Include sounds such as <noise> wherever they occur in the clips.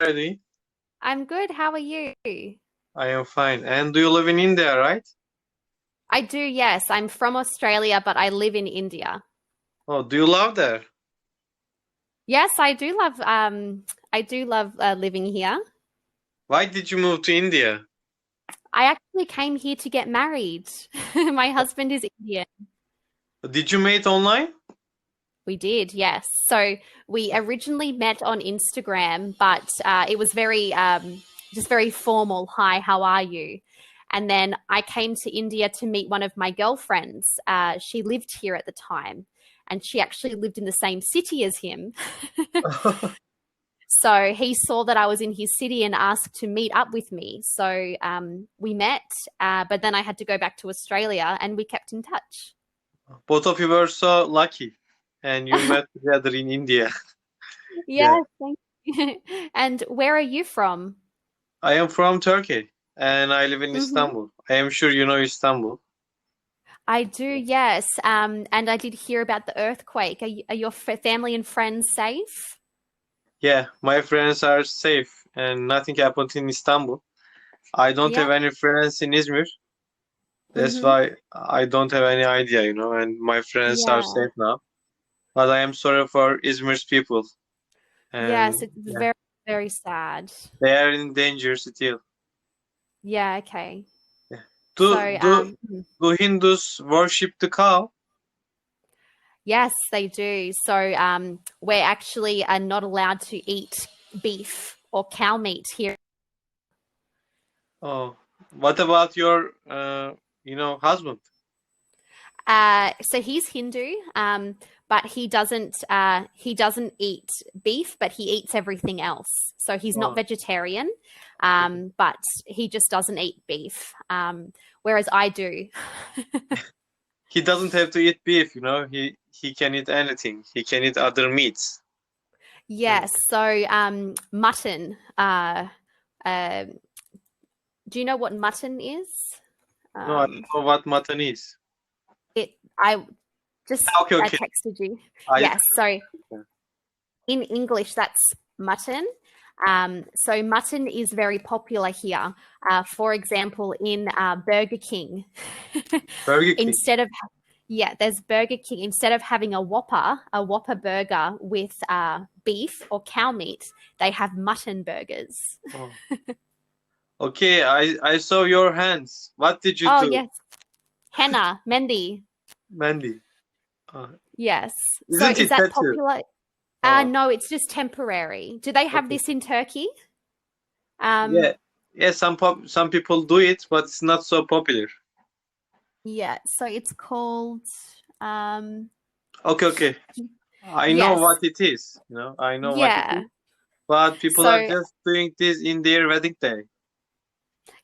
doing? I'm good. How are you? I am fine. And do you live in India, right? I do, yes. I'm from Australia, but I live in India. Oh, do you love there? Yes, I do love um I do love uh, living here. Why did you move to India? I actually came here to get married. <laughs> My husband is Indian. Did you meet online? We did, yes. So we originally met on Instagram, but uh, it was very, um, just very formal. Hi, how are you? And then I came to India to meet one of my girlfriends. Uh, she lived here at the time, and she actually lived in the same city as him. <laughs> so he saw that I was in his city and asked to meet up with me. So um, we met, uh, but then I had to go back to Australia, and we kept in touch. Both of you were so lucky, and you met together in India. <laughs> Yes, thank you. <laughs> and where are you from? I am from Turkey, and I live in Mhm. Istanbul. I am sure you know Istanbul. I do, yes. Um, and I did hear about the earthquake. Are, you, are your family and friends safe? Yeah, my friends are safe, and nothing happened in Istanbul. I don't Yeah. have any friends in Izmir. That's Mhm. why I don't have any idea, you know, and my friends are safe now. But I am sorry for Izmir's people. yes, it's yeah, very, very sad. they are in danger still. Yeah, okay. Do So, do um, do Hindus worship the cow? yes, they do. So, um, we're actually are not allowed to eat beef or cow meat here. Oh, what about your uh, you know, husband? Uh, so he's Hindu, um, but he doesn't uh, he doesn't eat beef, but he eats everything else. So he's not vegetarian, um, but he just doesn't eat beef. Um, whereas I do. <laughs> He doesn't have to eat beef, you know. He he can eat anything. He can eat other meats. yes. So um, mutton. Uh, uh, do you know what mutton is? No, I Um, don't know what mutton is. it. I just Okay, I texted you. I yes. So in English, that's mutton. Um, so mutton is very popular here. Uh, for example, in uh, Burger King, Burger King. instead of yeah, there's Burger King. Instead of having a Whopper, a Whopper burger with uh, beef or cow meat, they have mutton burgers. Oh. Okay, I I saw your hands. What did you oh do, yes, henna, Mendy. Mandy? Uh, Yes. Isn't so is that popular? Uh, Oh. no, it's just temporary. Do they have Okay. this in Turkey? Um, yeah, yeah. Some pop, some people do it, but it's not so popular. Yeah, so it's called um Okay, okay. I know Yes. what it is. You know, I know what it yeah. But people are just doing this in their wedding day.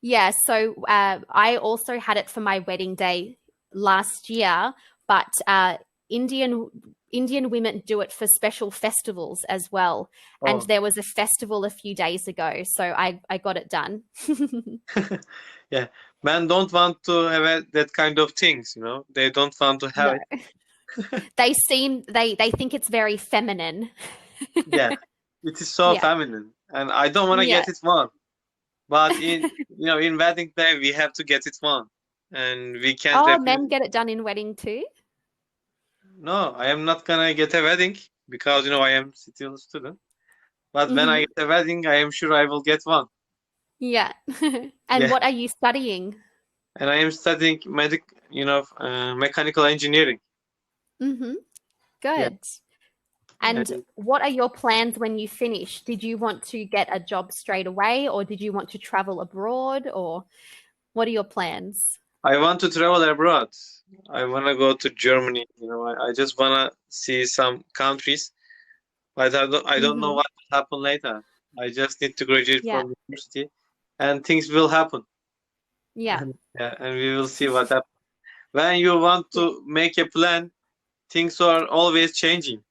Yeah, so uh, I also had it for my wedding day last year, but uh Indian Indian women do it for special festivals as well. And Oh. there was a festival a few days ago, so I I got it done. <laughs> <laughs> Yeah, men don't want to have that kind of things. You know, they don't want to have No. <laughs> They seem they they think it's very feminine. Yeah, it is so Yeah. feminine, and I don't want to Yeah. get it one. But in you know, in wedding day, we have to get it one, and we can. Oh, refuse men get it done in wedding too? No, I am not gonna get a wedding because you know I am still a student. But when I Mhm. get a wedding, I am sure I will get one. Yeah. <laughs> And Yeah. what are you studying? And I am studying medic, you know, uh, mechanical engineering. Mm-hmm. Good. And And- what are your plans when you finish? Did you want to get a job straight away or did you want to travel abroad or what are your plans? I want to travel abroad. I want to go to Germany. You know, I, I just want to see some countries, but I don't, I don't know Mhm. what will happen later. I just need to graduate Yeah. from university, and things will happen. Yeah. And, yeah, and we will see what happens. When you want to make a plan, things are always changing.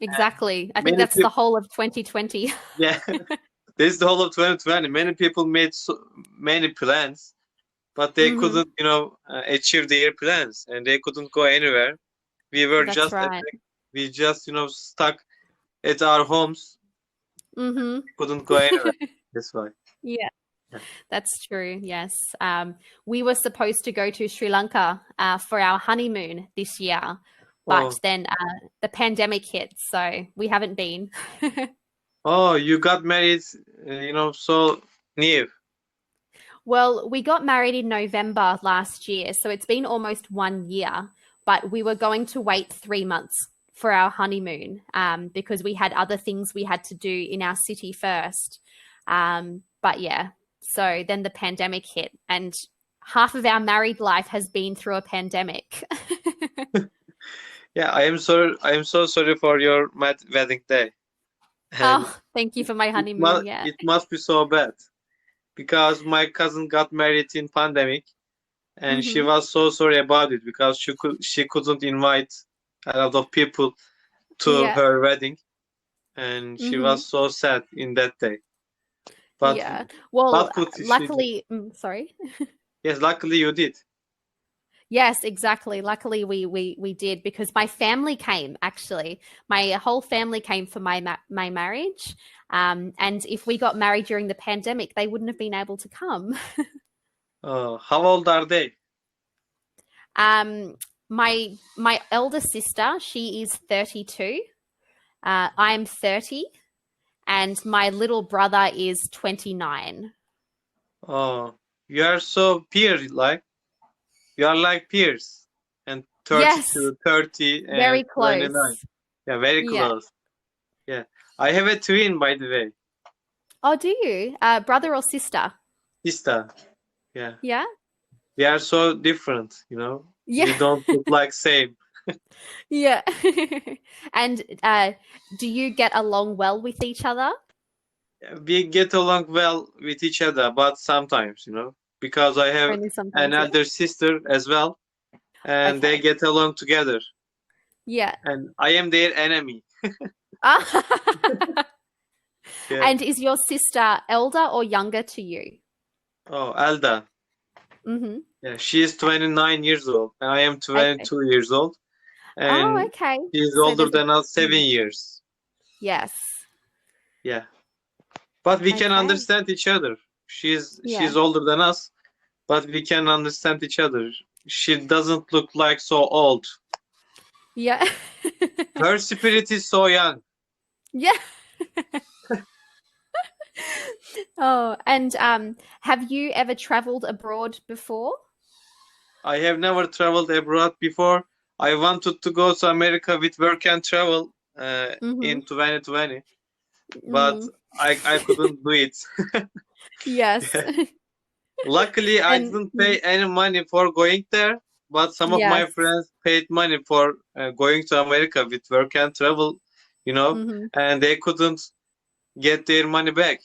Exactly. I think that's peop- the whole of 2020. Yeah, <laughs> this is the whole of 2020. Many people made so many plans, but they Mhm. couldn't, you know, uh, achieve their plans, and they couldn't go anywhere. We were That's just right. we just, you know, stuck at our homes, Mm-hmm. Couldn't go anywhere. <laughs> That's why. Yeah, Yeah. that's true. Yes. Um, we were supposed to go to Sri Lanka uh, for our honeymoon this year, but Oh, then uh, the pandemic hit, so we haven't been. <laughs> oh, you got married, uh, you know, so near. Well, we got married in November last year, so it's been almost one year, but we were going to wait three months for our honeymoon um, because we had other things we had to do in our city first. Um, but yeah, so then the pandemic hit, and half of our married life has been through a pandemic. <laughs> Yeah, I am sorry. I am so sorry for your wedding day. And oh, thank you for my it honeymoon. must Yeah. it must be so bad because my cousin got married in pandemic and she Mhm. was so sorry about it because she could she couldn't invite a lot of people to Yeah. her wedding and she Mhm. was so sad in that day. But yeah. Well, what could she luckily, mm, sorry. <laughs> yes, luckily you did. Yes, exactly. Luckily, we we we did because my family came. Actually, my whole family came for my ma- my marriage. Um, and if we got married during the pandemic, they wouldn't have been able to come. Uh, <laughs> how old are they? um, my my elder sister, she is thirty two. Uh, I am thirty, and my little brother is twenty nine. Oh, you are so peer like you are like peers and 30 Yes. to 30 and Very close. 29. Yeah, very close. Yeah. I have a twin, by the way. Oh, do you? Uh, brother or sister? Sister. Yeah. Yeah. We are so different, you know. Yeah. We Yeah. don't look <laughs> like same. Yeah. <laughs> and uh, do you get along well with each other? We get along well with each other, but sometimes, you know, because I have Only sometimes. an yeah? elder sister as well, and they get along together. Yeah. And I am their enemy. Ah. <laughs> <laughs> Yeah. And is your sister elder or younger to you? Oh, Elda. hmm Yeah, she is 29 years old, and I am 22 years old, Oh, and okay. she's So older than us seven years. Yes. Yeah, but we can understand each other. She's Yeah. she's older than us, but we can understand each other. She doesn't look like so old. Yeah. <laughs> Her spirit is so young. yeah. <laughs> oh, and um, have you ever traveled abroad before? I have never traveled abroad before. I wanted to go to America with work and travel uh, Mhm. in 2020, but Mm, I I couldn't do it. <laughs> yes. <laughs> <laughs> Luckily, I And- didn't pay any money for going there, but some of my friends paid money for uh, going to America with work and travel, you know, Mhm. and they couldn't get their money back.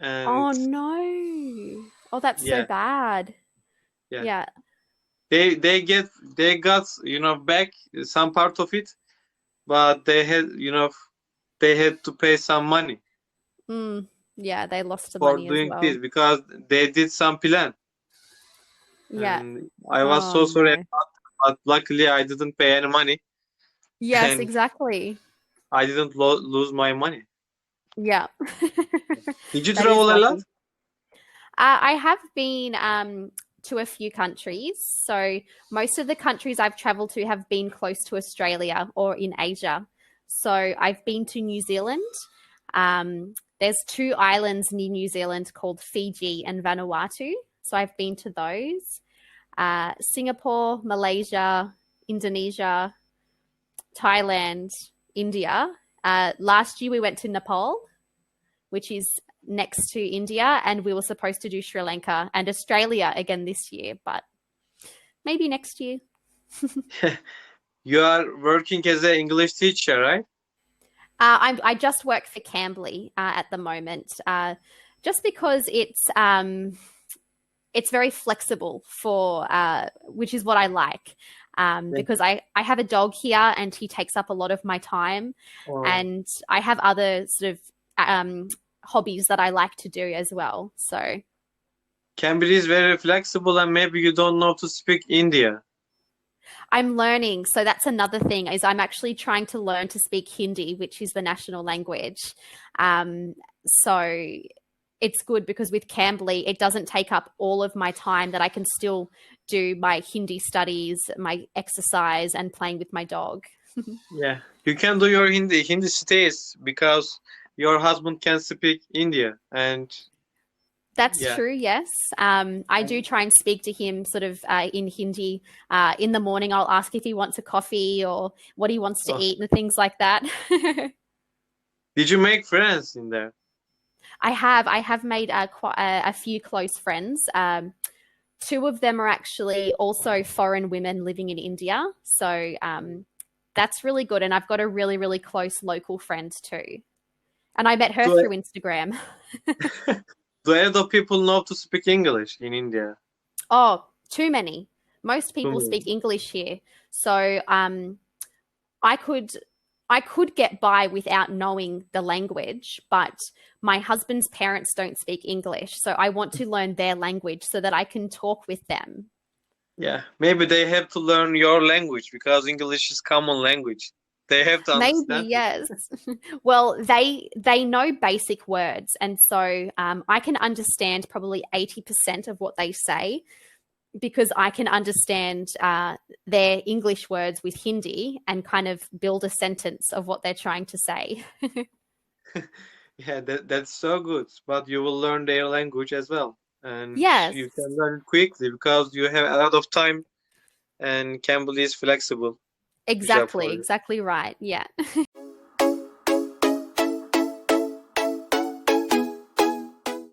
Oh no. Oh, that's Yeah. so bad. Yeah. Yeah. they they get they got, you know, back some part of it, but they had, you know, they had to pay some money Mm, yeah, they lost the for money as doing well. this because they did some plan. Yeah. And I was Oh, so sorry, no. but luckily I didn't pay any money. Yes, And- exactly. I didn't lo- lose my money. Yeah. <laughs> Did you That is travel a lot? lucky. Uh, I have been um, to a few countries. So most of the countries I've traveled to have been close to Australia or in Asia. So I've been to New Zealand. Um, there's two islands near New Zealand called Fiji and Vanuatu. So I've been to those. Uh, Singapore, Malaysia, Indonesia, Thailand, India. Uh, last year we went to Nepal, which is next to India, and we were supposed to do Sri Lanka and Australia again this year, but maybe next year. <laughs> <laughs> You are working as an English teacher, right? Uh, I'm, I just work for Cambly uh, at the moment, uh, just because it's um, it's very flexible for, uh, which is what I like. Um, because I, I have a dog here and he takes up a lot of my time Or- and I have other sort of um, hobbies that I like to do as well. So Cambridge is very flexible and maybe you don't know to speak India. I'm learning. So that's another thing is I'm actually trying to learn to speak Hindi, which is the national language. Um, so it's good because with Cambly, it doesn't take up all of my time that I can still do my Hindi studies, my exercise, and playing with my dog. <laughs> Yeah, you can do your Hindi Hindi stays because your husband can speak India and That's Yeah. true, yes. Um, I do try and speak to him sort of uh, in Hindi. Uh, in the morning, I'll ask if he wants a coffee or what he wants to Oh. eat and things like that. <laughs> did you make friends in there? I have. I have made uh, qu- a, a few close friends. Um, two of them are actually also foreign women living in India. So um, that's really good. And I've got a really, really close local friend too. And I met her Good. through Instagram. <laughs> Do any people know to speak English in India? Oh, too many. Most people speak English here. So um, I could. I could get by without knowing the language, but my husband's parents don't speak English. So I want to learn their language so that I can talk with them. Yeah, maybe they have to learn your language because English is common language. They have to Maybe yes. <laughs> well, they they know basic words, and so um, I can understand probably eighty percent of what they say because I can understand uh, their English words with Hindi and kind of build a sentence of what they're trying to say. <laughs> <laughs> Yeah, that, that's so good. But you will learn their language as well. And Yes. you can learn quickly because you have a lot of time and Cambly is flexible. Exactly, exactly right. Yeah. <laughs>